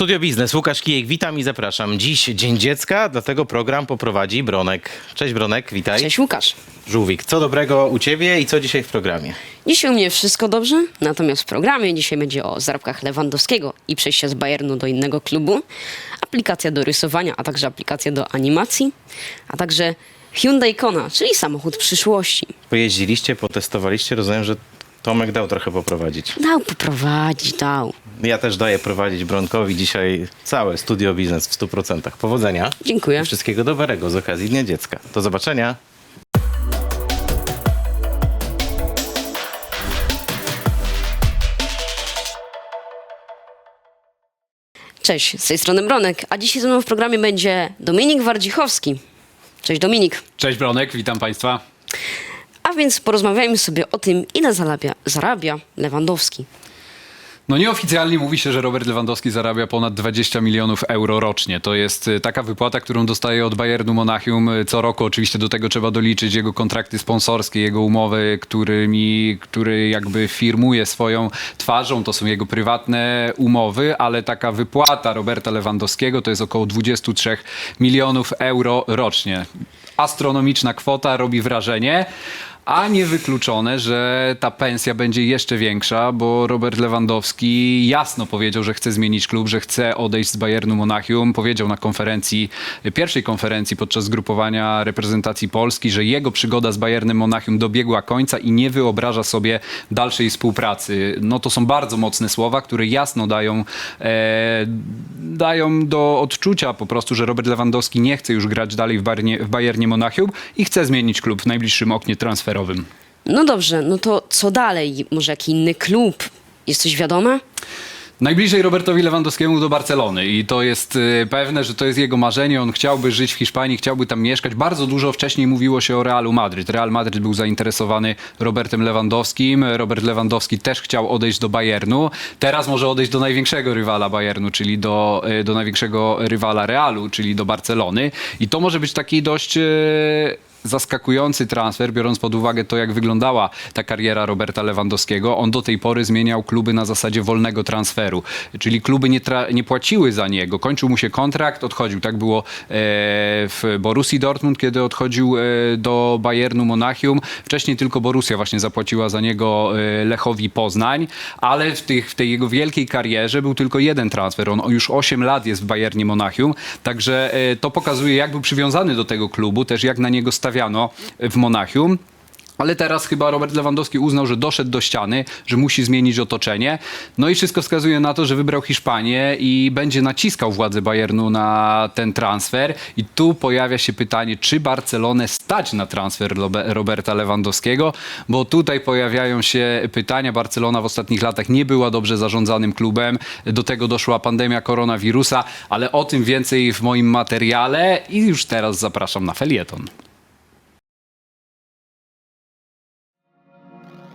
Studio Biznes, Łukasz Kijek, witam i zapraszam. Dziś Dzień Dziecka, dlatego program poprowadzi Bronek. Cześć Bronek, witaj. Cześć Łukasz. Żółwik, co dobrego u Ciebie i co dzisiaj w programie? Dzisiaj u mnie wszystko dobrze, natomiast w programie dzisiaj będzie o zarobkach Lewandowskiego i przejście z Bayernu do innego klubu, aplikacja do rysowania, a także aplikacja do animacji, a także Hyundai Kona, czyli samochód przyszłości. Pojeździliście, potestowaliście, rozumiem, że Tomek dał trochę poprowadzić. Dał poprowadzić, dał. Ja też daję prowadzić Bronkowi dzisiaj całe Studio Biznes w 100%. Powodzenia. Dziękuję. I wszystkiego dobrego z okazji Dnia Dziecka. Do zobaczenia. Cześć, z tej strony Bronek, a dzisiaj ze mną w programie będzie Dominik Wardzichowski. Cześć Dominik. Cześć Bronek, witam Państwa. A więc porozmawiajmy sobie o tym, ile zarabia, zarabia Lewandowski. No nieoficjalnie mówi się, że Robert Lewandowski zarabia ponad 20 milionów euro rocznie. To jest y, taka wypłata, którą dostaje od Bayernu Monachium y, co roku. Oczywiście do tego trzeba doliczyć jego kontrakty sponsorskie, jego umowy, którymi, który jakby firmuje swoją twarzą. To są jego prywatne umowy, ale taka wypłata Roberta Lewandowskiego to jest około 23 milionów euro rocznie. Astronomiczna kwota, robi wrażenie. A niewykluczone, że ta pensja będzie jeszcze większa, bo Robert Lewandowski jasno powiedział, że chce zmienić klub, że chce odejść z Bayernu Monachium. Powiedział na konferencji, pierwszej konferencji podczas zgrupowania reprezentacji Polski, że jego przygoda z Bayernem Monachium dobiegła końca i nie wyobraża sobie dalszej współpracy. No to są bardzo mocne słowa, które jasno dają, e, dają do odczucia po prostu, że Robert Lewandowski nie chce już grać dalej w Bayernie, w Bayernie Monachium i chce zmienić klub w najbliższym oknie transferowym. No dobrze, no to co dalej? Może jaki inny klub? Jest coś wiadome? Najbliżej Robertowi Lewandowskiemu do Barcelony i to jest y, pewne, że to jest jego marzenie. On chciałby żyć w Hiszpanii, chciałby tam mieszkać. Bardzo dużo wcześniej mówiło się o Realu Madryt. Real Madryt był zainteresowany Robertem Lewandowskim. Robert Lewandowski też chciał odejść do Bayernu. Teraz może odejść do największego rywala Bayernu, czyli do, y, do największego rywala Realu, czyli do Barcelony. I to może być taki dość y, zaskakujący transfer, biorąc pod uwagę to, jak wyglądała ta kariera Roberta Lewandowskiego. On do tej pory zmieniał kluby na zasadzie wolnego transferu, czyli kluby nie, nie płaciły za niego. Kończył mu się kontrakt, odchodził. Tak było e, w Borussii Dortmund, kiedy odchodził e, do Bayernu Monachium. Wcześniej tylko Borussia właśnie zapłaciła za niego e, Lechowi Poznań, ale w, tych, w tej jego wielkiej karierze był tylko jeden transfer. On już 8 lat jest w Bayernie Monachium, także e, to pokazuje, jak był przywiązany do tego klubu, też jak na niego stawiano w Monachium. Ale teraz chyba Robert Lewandowski uznał, że doszedł do ściany, że musi zmienić otoczenie. No i wszystko wskazuje na to, że wybrał Hiszpanię i będzie naciskał władze Bayernu na ten transfer. I tu pojawia się pytanie, czy Barcelonę stać na transfer Roberta Lewandowskiego, bo tutaj pojawiają się pytania. Barcelona w ostatnich latach nie była dobrze zarządzanym klubem. Do tego doszła pandemia koronawirusa, ale o tym więcej w moim materiale i już teraz zapraszam na felieton.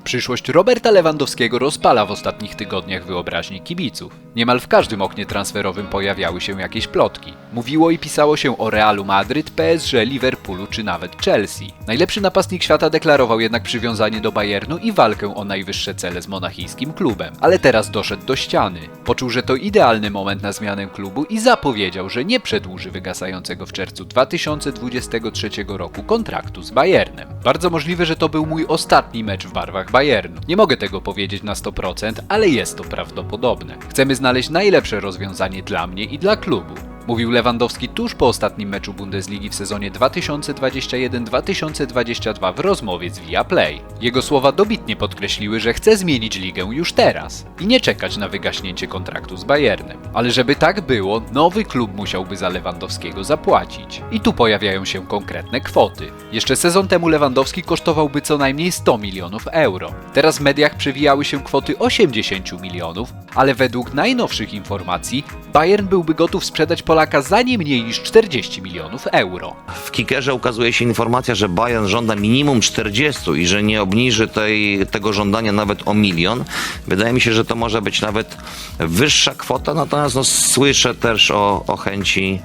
Przyszłość Roberta Lewandowskiego rozpala w ostatnich tygodniach wyobraźni kibiców. Niemal w każdym oknie transferowym pojawiały się jakieś plotki. Mówiło i pisało się o Realu Madryt, PSG, Liverpoolu czy nawet Chelsea. Najlepszy napastnik świata deklarował jednak przywiązanie do Bayernu i walkę o najwyższe cele z monachijskim klubem. Ale teraz doszedł do ściany. Poczuł, że to idealny moment na zmianę klubu i zapowiedział, że nie przedłuży wygasającego w czerwcu 2023 roku kontraktu z Bayernem. Bardzo możliwe, że to był mój ostatni mecz w barwach Bayernu. Nie mogę tego powiedzieć na 100%, ale jest to prawdopodobne. Chcemy znaleźć najlepsze rozwiązanie dla mnie i dla klubu. Mówił Lewandowski tuż po ostatnim meczu Bundesligi w sezonie 2021-2022 w rozmowie z Viaplay. Jego słowa dobitnie podkreśliły, że chce zmienić ligę już teraz i nie czekać na wygaśnięcie kontraktu z Bayernem. Ale żeby tak było, nowy klub musiałby za Lewandowskiego zapłacić. I tu pojawiają się konkretne kwoty. Jeszcze sezon temu Lewandowski kosztowałby co najmniej 100 milionów euro. Teraz w mediach przewijały się kwoty 80 milionów, ale według najnowszych informacji Bayern byłby gotów sprzedać Polaka za nie mniej niż 40 milionów euro. W kickerze ukazuje się informacja, że Bayern żąda minimum 40 i że nie obniży tej, tego żądania nawet o milion. Wydaje mi się, że to może być nawet wyższa kwota, natomiast no, słyszę też o, o chęci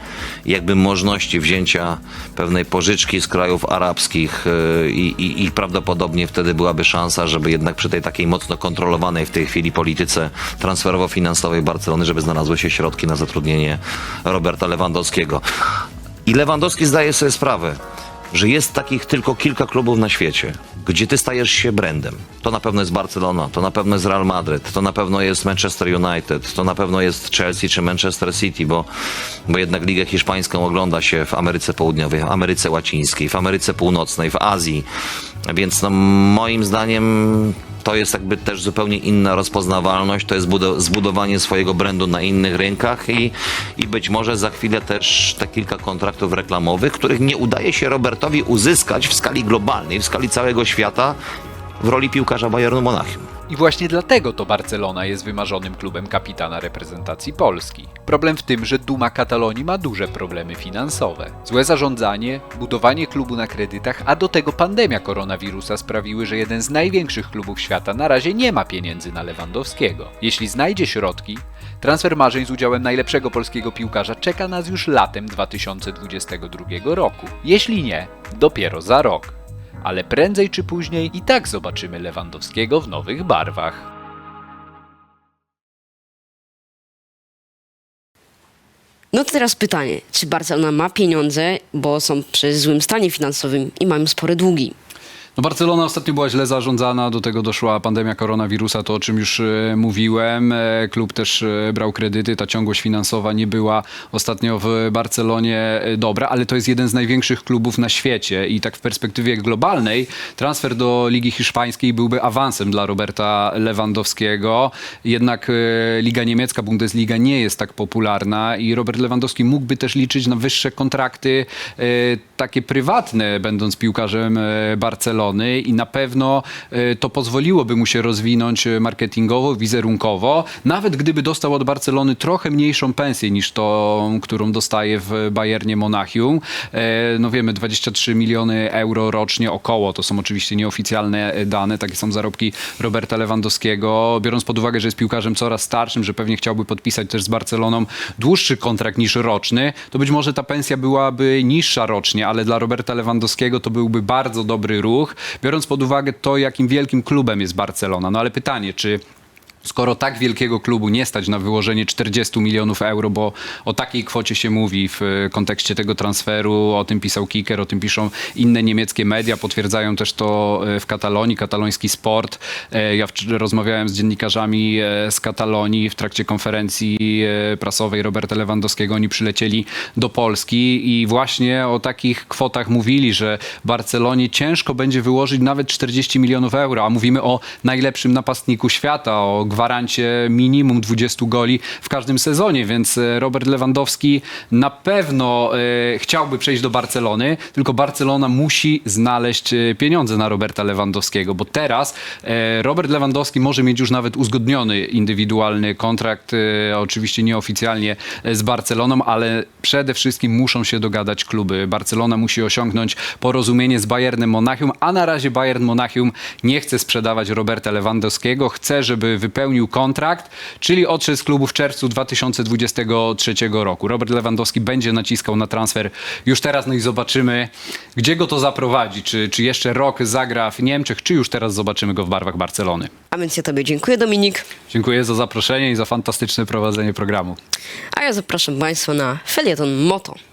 jakby możliwości wzięcia pewnej pożyczki z krajów arabskich yy, i, i, i prawdopodobnie wtedy byłaby szansa, żeby jednak przy tej takiej mocno kontrolowanej w tej chwili polityce transferowo-finansowej Barcelony, żeby znalazły się środki na zatrudnienie Roberta Lewandowskiego. I Lewandowski zdaje sobie sprawę, że jest takich tylko kilka klubów na świecie, gdzie ty stajesz się brandem. To na pewno jest Barcelona, to na pewno jest Real Madrid, to na pewno jest Manchester United, to na pewno jest Chelsea czy Manchester City, bo, bo jednak Ligę Hiszpańską ogląda się w Ameryce Południowej, w Ameryce Łacińskiej, w Ameryce Północnej, w Azji. Więc no, moim zdaniem to jest jakby też zupełnie inna rozpoznawalność, to jest budo- zbudowanie swojego brandu na innych rynkach i, i być może za chwilę też te kilka kontraktów reklamowych, których nie udaje się Robertowi uzyskać w skali globalnej, w skali całego świata w roli piłkarza Bayernu Monachium. I właśnie dlatego to Barcelona jest wymarzonym klubem kapitana reprezentacji Polski. Problem w tym, że Duma Katalonii ma duże problemy finansowe. Złe zarządzanie, budowanie klubu na kredytach, a do tego pandemia koronawirusa sprawiły, że jeden z największych klubów świata na razie nie ma pieniędzy na Lewandowskiego. Jeśli znajdzie środki, transfer marzeń z udziałem najlepszego polskiego piłkarza czeka nas już latem 2022 roku. Jeśli nie, dopiero za rok ale prędzej czy później i tak zobaczymy Lewandowskiego w nowych barwach. No to teraz pytanie, czy Barcelona ma pieniądze, bo są przy złym stanie finansowym i mają spore długi? No Barcelona ostatnio była źle zarządzana, do tego doszła pandemia koronawirusa, to o czym już e, mówiłem. E, Klub też e, brał kredyty, ta ciągłość finansowa nie była ostatnio w Barcelonie dobra, ale to jest jeden z największych klubów na świecie i tak w perspektywie globalnej transfer do Ligi Hiszpańskiej byłby awansem dla Roberta Lewandowskiego. Jednak Liga Niemiecka, Bundesliga nie jest tak popularna i Robert Lewandowski mógłby też liczyć na wyższe kontrakty takie prywatne, będąc piłkarzem Barcelony i na pewno e, to pozwoliłoby mu się rozwinąć e, marketingowo, wizerunkowo, nawet gdyby dostał od Barcelony trochę mniejszą pensję niż tą, którą dostaje w Bayernie Monachium. E, No wiemy, 23 miliony euro rocznie około, to są oczywiście nieoficjalne dane, takie są zarobki Roberta Lewandowskiego, biorąc pod uwagę, że jest piłkarzem coraz starszym, że pewnie chciałby podpisać też z Barceloną dłuższy kontrakt niż roczny, to być może ta pensja byłaby niższa rocznie, ale dla Roberta Lewandowskiego to byłby bardzo dobry ruch, biorąc pod uwagę to, jakim wielkim klubem jest Barcelona. No ale pytanie, czy Skoro tak wielkiego klubu nie stać na wyłożenie 40 milionów euro, bo o takiej kwocie się mówi w e, kontekście tego transferu, o tym pisał Kicker, o tym piszą inne niemieckie media, potwierdzają też to e, w Katalonii, kataloński sport. E, Ja rozmawiałem z dziennikarzami z Katalonii w trakcie konferencji prasowej Roberta Lewandowskiego. Oni przylecieli do Polski i właśnie o takich kwotach mówili, że Barcelonie ciężko będzie wyłożyć nawet 40 milionów euro, a mówimy o najlepszym napastniku świata, o gwarancie minimum 20 goli w każdym sezonie, więc e, Robert Lewandowski na pewno e, chciałby przejść do Barcelony, tylko Barcelona musi znaleźć e, pieniądze na Roberta Lewandowskiego, bo teraz Robert Lewandowski może mieć już nawet uzgodniony indywidualny kontrakt, oczywiście nieoficjalnie z Barceloną, ale przede wszystkim muszą się dogadać kluby. Barcelona musi osiągnąć porozumienie z Bayernem Monachium, a na razie Bayern Monachium nie chce sprzedawać Roberta Lewandowskiego, chce, żeby wypełnił kontrakt, czyli odszedł z klubu w czerwcu 2023 roku. Robert Lewandowski będzie naciskał na transfer już teraz, no i zobaczymy, gdzie go to zaprowadzi. Czy, czy jeszcze rok zagra w Niemczech, czy już teraz zobaczymy go w barwach Barcelony. A więc ja tobie dziękuję, Dominik. Dziękuję za zaproszenie i za fantastyczne prowadzenie programu. A ja zapraszam Państwa na felieton Moto.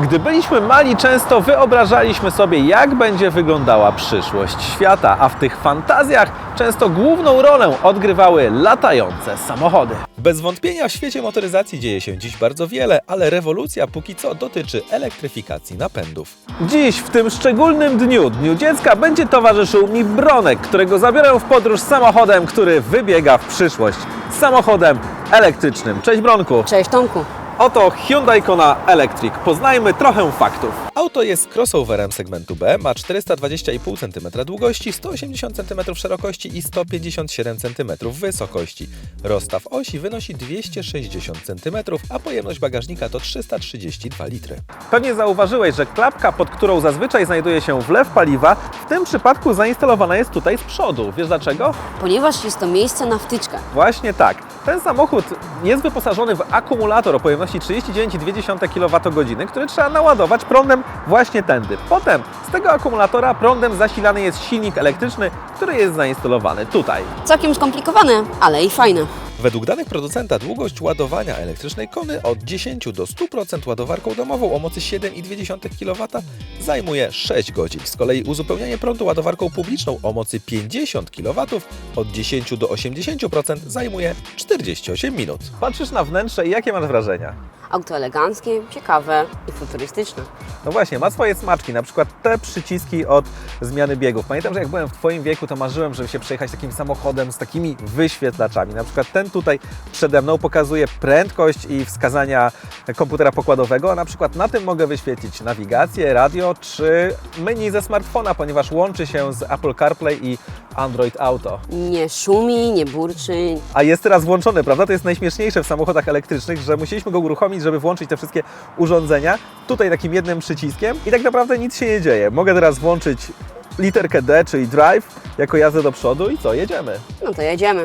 Gdy byliśmy mali, często wyobrażaliśmy sobie, jak będzie wyglądała przyszłość świata, a w tych fantazjach często główną rolę odgrywały latające samochody. Bez wątpienia w świecie motoryzacji dzieje się dziś bardzo wiele, ale rewolucja póki co dotyczy elektryfikacji napędów. Dziś, w tym szczególnym dniu, Dniu Dziecka, będzie towarzyszył mi Bronek, którego zabiorę w podróż samochodem, który wybiega w przyszłość. Samochodem elektrycznym. Cześć Bronku. Cześć Tomku. Oto Hyundai Kona Electric. Poznajmy trochę faktów. Auto jest crossoverem segmentu B, ma 420,5 cm długości, 180 cm szerokości i 157 cm wysokości. Rozstaw osi wynosi 260 cm, a pojemność bagażnika to 332 litry. Pewnie zauważyłeś, że klapka, pod którą zazwyczaj znajduje się wlew paliwa, w tym przypadku zainstalowana jest tutaj z przodu. Wiesz dlaczego? Ponieważ jest to miejsce na wtyczkę. Właśnie tak. Ten samochód jest wyposażony w akumulator o pojemności 39,2 kWh, który trzeba naładować prądem właśnie tędy. Potem z tego akumulatora prądem zasilany jest silnik elektryczny, który jest zainstalowany tutaj. Całkiem skomplikowane, ale i fajne. Według danych producenta długość ładowania elektrycznej kony od 10 do 100% ładowarką domową o mocy 7,2 kW zajmuje 6 godzin. Z kolei uzupełnianie prądu ładowarką publiczną o mocy 50 kW od 10 do 80% zajmuje 48 minut. Patrzysz na wnętrze i jakie masz wrażenia? Auto eleganckie, ciekawe i futurystyczne. No właśnie, ma swoje smaczki, na przykład te przyciski od zmiany biegów. Pamiętam, że jak byłem w Twoim wieku, to marzyłem, żeby się przejechać takim samochodem z takimi wyświetlaczami. Na przykład ten tutaj przede mną pokazuje prędkość i wskazania komputera pokładowego, a na przykład na tym mogę wyświetlić nawigację, radio czy menu ze smartfona, ponieważ łączy się z Apple CarPlay i Android Auto. Nie szumi, nie burczy. A jest teraz włączony, prawda? To jest najśmieszniejsze w samochodach elektrycznych, że musieliśmy go uruchomić, żeby włączyć te wszystkie urządzenia. Tutaj takim jednym przyciskiem i tak naprawdę nic się nie dzieje. Mogę teraz włączyć literkę D, czyli drive, jako jazdę do przodu i co, jedziemy. No to jedziemy.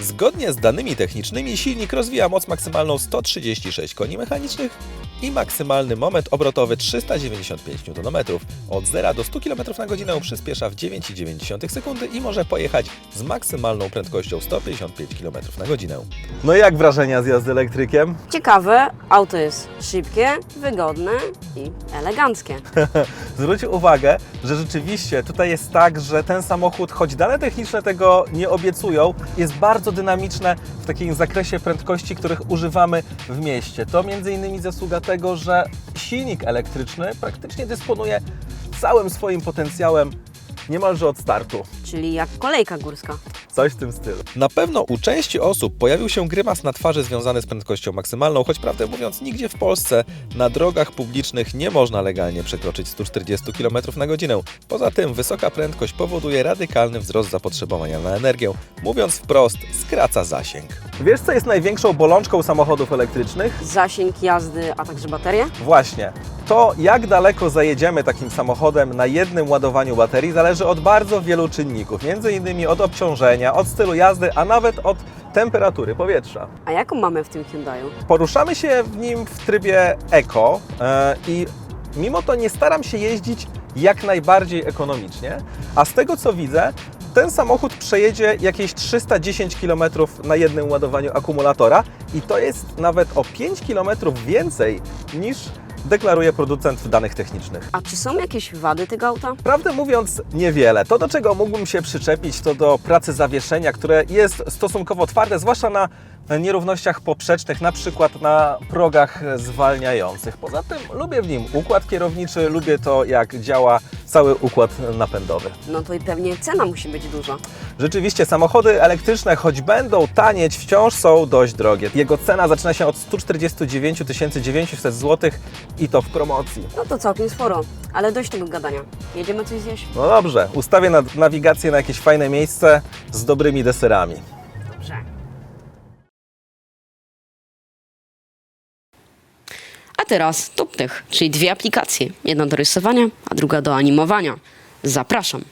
Zgodnie z danymi technicznymi silnik rozwija moc maksymalną 136 koni mechanicznych i maksymalny moment obrotowy 395 Nm. Od 0 do 100 km na godzinę przyspiesza w 9,9 sekundy i może pojechać z maksymalną prędkością 155 km na godzinę. No i jak wrażenia z jazdy elektrykiem? Ciekawe, auto jest szybkie, wygodne i eleganckie. Zwróć uwagę, że rzeczywiście tutaj jest tak, że ten samochód, choć dane techniczne tego nie obiecują, jest bardzo dynamiczne w takim zakresie prędkości, których używamy w mieście. To między innymi zasługa tego, że silnik elektryczny praktycznie dysponuje całym swoim potencjałem niemalże od startu. Czyli jak kolejka górska. Coś w tym stylu. Na pewno u części osób pojawił się grymas na twarzy związany z prędkością maksymalną, choć prawdę mówiąc nigdzie w Polsce na drogach publicznych nie można legalnie przekroczyć 140 km na godzinę. Poza tym wysoka prędkość powoduje radykalny wzrost zapotrzebowania na energię. Mówiąc wprost, skraca zasięg. Wiesz, co jest największą bolączką samochodów elektrycznych? Zasięg jazdy, a także baterie? Właśnie. To, jak daleko zajedziemy takim samochodem na jednym ładowaniu baterii, zależy od bardzo wielu czynników, między innymi od obciążenia, od stylu jazdy, a nawet od temperatury powietrza. A jaką mamy w tym Hyundaiu? Poruszamy się w nim w trybie eco e, i mimo to nie staram się jeździć jak najbardziej ekonomicznie, a z tego co widzę, ten samochód przejedzie jakieś 310 km na jednym ładowaniu akumulatora i to jest nawet o 5 km więcej niż deklaruje producent w danych technicznych. A czy są jakieś wady tego auta? Prawdę mówiąc, niewiele. To, do czego mógłbym się przyczepić, to do pracy zawieszenia, które jest stosunkowo twarde, zwłaszcza na nierównościach poprzecznych, na przykład na progach zwalniających. Poza tym lubię w nim układ kierowniczy, lubię to, jak działa cały układ napędowy. No to i pewnie cena musi być duża. Rzeczywiście samochody elektryczne, choć będą tanieć, wciąż są dość drogie. Jego cena zaczyna się od 149 900 zł i to w promocji. No to całkiem sporo, ale dość tego gadania. Jedziemy coś zjeść? No dobrze, ustawię na nawigację na jakieś fajne miejsce z dobrymi deserami. Teraz TopTech, czyli dwie aplikacje. Jedna do rysowania, a druga do animowania. Zapraszam.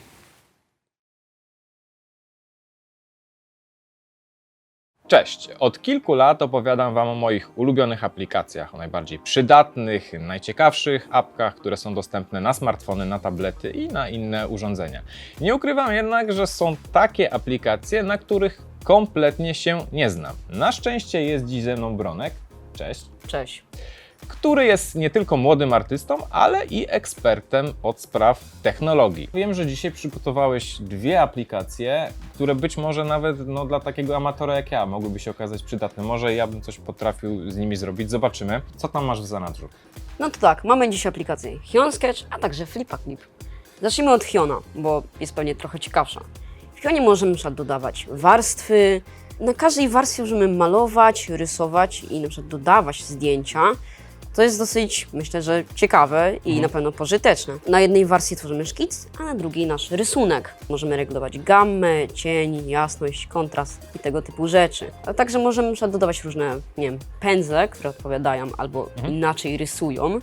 Cześć! Od kilku lat opowiadam Wam o moich ulubionych aplikacjach, o najbardziej przydatnych, najciekawszych apkach, które są dostępne na smartfony, na tablety i na inne urządzenia. Nie ukrywam jednak, że są takie aplikacje, na których kompletnie się nie znam. Na szczęście jest dziś ze mną Bronek. Cześć Cześć. Który jest nie tylko młodym artystą, ale i ekspertem od spraw technologii. Wiem, że dzisiaj przygotowałeś dwie aplikacje, które być może nawet no, dla takiego amatora jak ja mogłyby się okazać przydatne. Może ja bym coś potrafił z nimi zrobić. Zobaczymy. Co tam masz w zanadrzu? No to tak, mamy dziś aplikację Hion Sketch, a także Flipa Clip. Zacznijmy od Hiona, bo jest pewnie trochę ciekawsza. W Hionie możemy na przykład dodawać warstwy, Na każdej warstwie możemy malować, rysować i na przykład dodawać zdjęcia. To jest dosyć, myślę, że ciekawe i na pewno pożyteczne. Na jednej warstwie tworzymy szkic, a na drugiej nasz rysunek. Możemy regulować gammę, cień, jasność, kontrast i tego typu rzeczy. A także możemy na dodawać różne, nie wiem, pędzle, które odpowiadają albo inaczej rysują.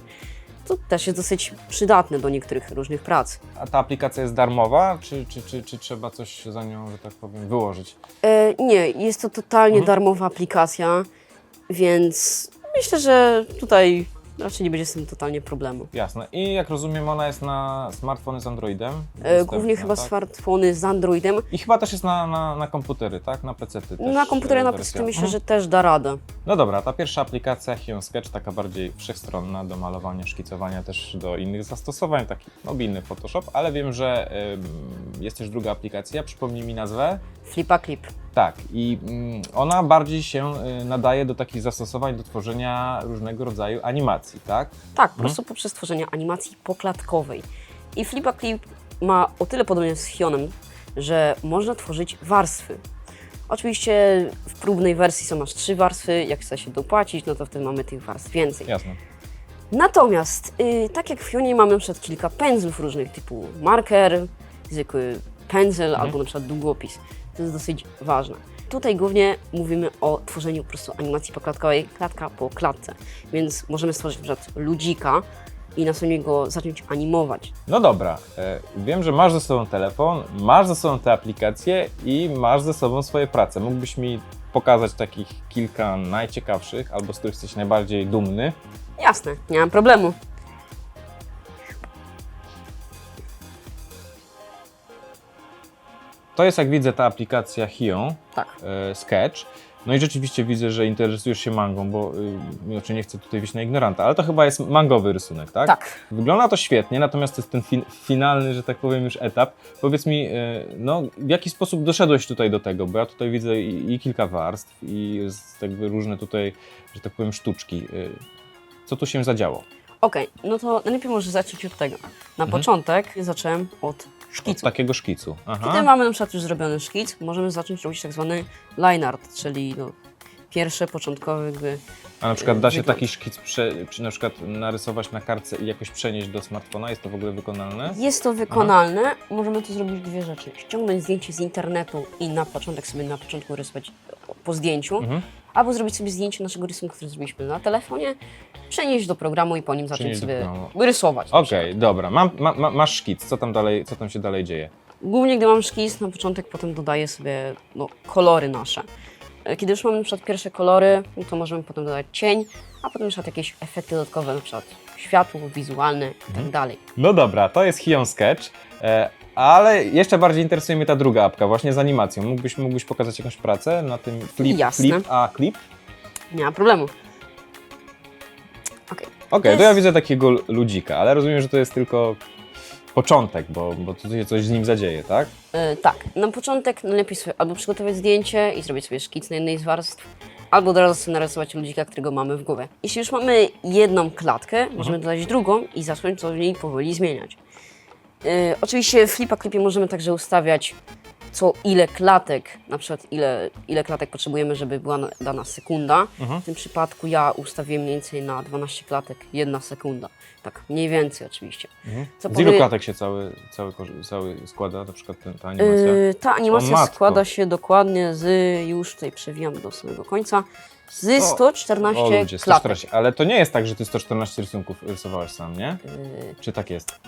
To też jest dosyć przydatne do niektórych różnych prac. A ta aplikacja jest darmowa, czy, czy, czy, czy trzeba coś za nią, że tak powiem, wyłożyć? E, nie, jest to totalnie darmowa aplikacja, więc myślę, że tutaj raczej nie będzie z tym totalnie problemu. Jasne. I jak rozumiem, ona jest na smartfony z Androidem? E, głównie chyba tak? smartfony z Androidem. I chyba też jest na, na, na komputery, tak? Na PC. Też, Na komputery e, na wersja. PC myślę, Mhm. że też da radę. No dobra, ta pierwsza aplikacja Hion Sketch, taka bardziej wszechstronna do malowania, szkicowania, też do innych zastosowań, taki mobilny Photoshop, ale wiem, że ym, jest też druga aplikacja, przypomnij mi nazwę. Flipa Clip. Tak, i mm, ona bardziej się y, nadaje do takich zastosowań do tworzenia różnego rodzaju animacji, tak? Tak, po prostu poprzez tworzenie animacji poklatkowej. I Flipa Clip ma o tyle podobnie z Hionem, że można tworzyć warstwy. Oczywiście w próbnej wersji są aż trzy warstwy, jak chce się dopłacić, no to wtedy mamy tych warstw więcej. Jasne. Natomiast, y, tak jak w Fionie mamy na przykład kilka pędzlów różnych, typu marker, zwykły pędzel albo na przykład długopis. To jest dosyć ważne. Tutaj głównie mówimy o tworzeniu po prostu animacji poklatkowej, klatka po klatce. Więc możemy stworzyć na przykład ludzika i następnie go zacząć animować. No dobra, e, wiem, że masz ze sobą telefon, masz ze sobą te aplikacje i masz ze sobą swoje prace. Mógłbyś mi pokazać takich kilka najciekawszych, albo z których jesteś najbardziej dumny? Jasne, nie mam problemu. To jest, jak widzę, ta aplikacja Hion, Tak. e, Sketch. No i rzeczywiście widzę, że interesujesz się mangą, bo y, znaczy nie chcę tutaj wyjść na ignoranta, ale to chyba jest mangowy rysunek, tak? Tak. Wygląda to świetnie, natomiast to jest ten fin- finalny, że tak powiem, już etap. Powiedz mi, y, no, w jaki sposób doszedłeś tutaj do tego? Bo ja tutaj widzę i, i kilka warstw, i jest jakby różne tutaj, że tak powiem, sztuczki. Y, Co tu się zadziało? Okej, no to najlepiej może zacząć od tego. Na początek zacząłem od Od szkicu. takiego szkicu. Aha. Kiedy mamy na przykład już zrobiony szkic, możemy zacząć robić tak zwany line art, czyli no, pierwsze, początkowe jakby... A na przykład da się wygląd. taki szkic prze, czy na przykład narysować na kartce i jakoś przenieść do smartfona? Jest to w ogóle wykonalne? Jest to wykonalne, możemy tu zrobić dwie rzeczy. Ściągnąć zdjęcie z internetu i na początek sobie na początku rysować po zdjęciu, Mhm. albo zrobić sobie zdjęcie naszego rysunku, który zrobiliśmy na telefonie, przenieść do programu i po nim zacząć sobie rysować. Okej, dobra. Mam, ma, ma, masz szkic. Co tam, dalej, co tam się dalej dzieje? Głównie gdy mam szkic, na początek potem dodaję sobie no, kolory nasze. E, Kiedy już mamy na przykład pierwsze kolory, no to możemy potem dodać cień, a potem na przykład jakieś efekty dodatkowe, na przykład światło, wizualne i Mhm. tak dalej. No dobra, to jest Hion Sketch, e, ale jeszcze bardziej interesuje mnie ta druga apka, właśnie z animacją. Mógłbyś, mógłbyś pokazać jakąś pracę na tym flip, Jasne. flip a clip? Nie ma problemu. Okej. Okej, To to ja jest- widzę takiego ludzika, ale rozumiem, że to jest tylko początek, bo, bo tu się coś z nim zadzieje, tak? E, tak, na początek najlepiej sobie albo przygotować zdjęcie i zrobić sobie szkic na jednej z warstw, albo od razu sobie narysować ludzika, którego mamy w głowie. Jeśli już mamy jedną klatkę, możemy dodać drugą i zacząć to w niej powoli zmieniać. E, oczywiście w Flipa Clipie możemy także ustawiać co ile klatek, na przykład ile, ile klatek potrzebujemy, żeby była na- dana sekunda. W tym przypadku ja ustawiłem mniej więcej na 12 klatek, jedna sekunda. Tak, mniej więcej oczywiście. Co Z ilu powie- klatek się cały, cały, korzy- cały składa, na przykład ten, ta animacja? Yy, ta animacja O matko. składa się dokładnie z, już tutaj przewijam do samego końca, z 114 o ludzie, klatek. 114. Ale to nie jest tak, że ty 114 rysunków rysowałeś sam, nie? Yy, Czy tak jest?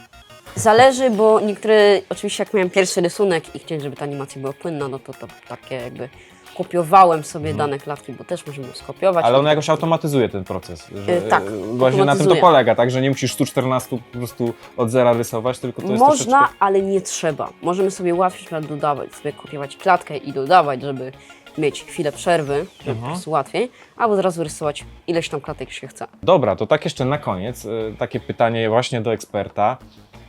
Zależy, bo niektóre, oczywiście jak miałem pierwszy rysunek i chciałem, żeby ta animacja była płynna, no to, to takie jakby kopiowałem sobie dane klatki, bo też możemy skopiować. Mhm. Ale on jakoś automatyzuje ten proces. Że, E, tak, e, Właśnie na tym to automatyzuje. polega, tak? Że nie musisz 114 po prostu od zera rysować, tylko to jest Można, troszeczkę... ale nie trzeba. Możemy sobie łatwiej na przykład dodawać, sobie kopiować klatkę i dodawać, żeby mieć chwilę przerwy, żeby Mhm. po prostu łatwiej, albo od razu rysować ileś tam klatek się chce. Dobra, to tak jeszcze na koniec, e, takie pytanie właśnie do eksperta.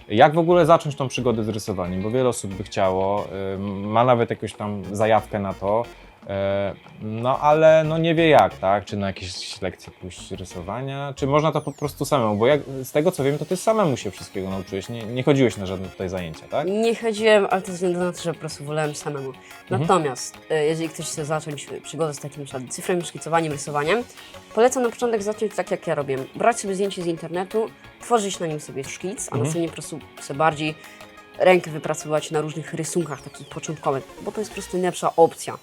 Jak w ogóle zacząć tą przygodę z rysowaniem? Bo wiele osób by chciało, e, ma nawet jakąś tam zajawkę na to, No ale no nie wie jak, tak? Czy na jakieś lekcje pójść rysowania, czy można to po prostu samemu? Bo jak, z tego co wiem, to ty samemu się wszystkiego nauczyłeś, nie, nie chodziłeś na żadne tutaj zajęcia, tak? Nie chodziłem, ale to ze względu na to, że po prostu wolałem samemu. Natomiast e, jeżeli ktoś chce zacząć przygodę z takim na cyfrem, szkicowaniem, rysowaniem, polecam na początek zacząć tak jak ja robię. Brać sobie zdjęcie z internetu, tworzyć na nim sobie szkic, a następnie po prostu sobie bardziej rękę wypracować na różnych rysunkach takich początkowych, bo to jest po prostu najlepsza opcja.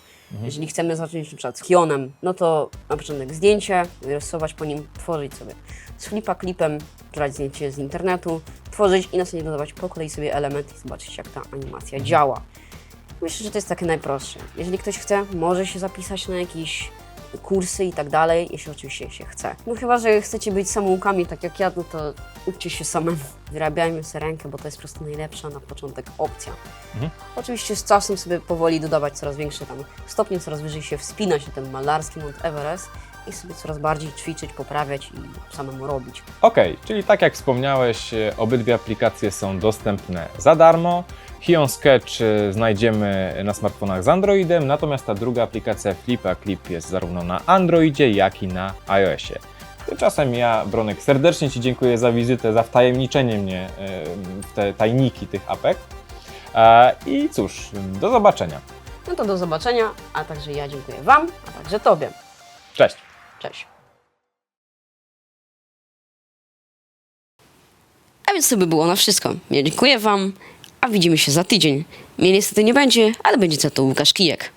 Jeżeli chcemy zacząć na przykład z Kionem, no to na początek zdjęcie, rysować po nim, tworzyć sobie z flipa klipem, brać zdjęcie z internetu, tworzyć i następnie dodawać po kolei sobie elementy i zobaczyć jak ta animacja działa. Myślę, że to jest takie najprostsze. Jeżeli ktoś chce, może się zapisać na jakieś kursy i tak dalej, jeśli oczywiście się chce. No chyba, że chcecie być samoukami tak jak ja, no to uczcie się samemu. Wyrabiajmy sobie rękę, bo to jest po prostu najlepsza na początek opcja. Oczywiście z czasem sobie powoli dodawać coraz większe tam stopnie, coraz wyżej się wspinać na ten malarski Mount Everest i sobie coraz bardziej ćwiczyć, poprawiać i samemu robić. Okej, czyli tak jak wspomniałeś, obydwie aplikacje są dostępne za darmo. Hion Sketch e, znajdziemy na smartfonach z Androidem, natomiast ta druga aplikacja Flipa Clip jest zarówno na Androidzie, jak i na iOSie. Tymczasem ja, Bronek, serdecznie Ci dziękuję za wizytę, za wtajemniczenie mnie e, w te tajniki tych apek. E, I cóż, do zobaczenia. No to do zobaczenia, a także ja dziękuję Wam, a także Tobie. Cześć! Cześć. A więc to by było na wszystko. Ja dziękuję Wam, a widzimy się za tydzień. Mnie niestety nie będzie, ale będzie za to Łukasz Kijek.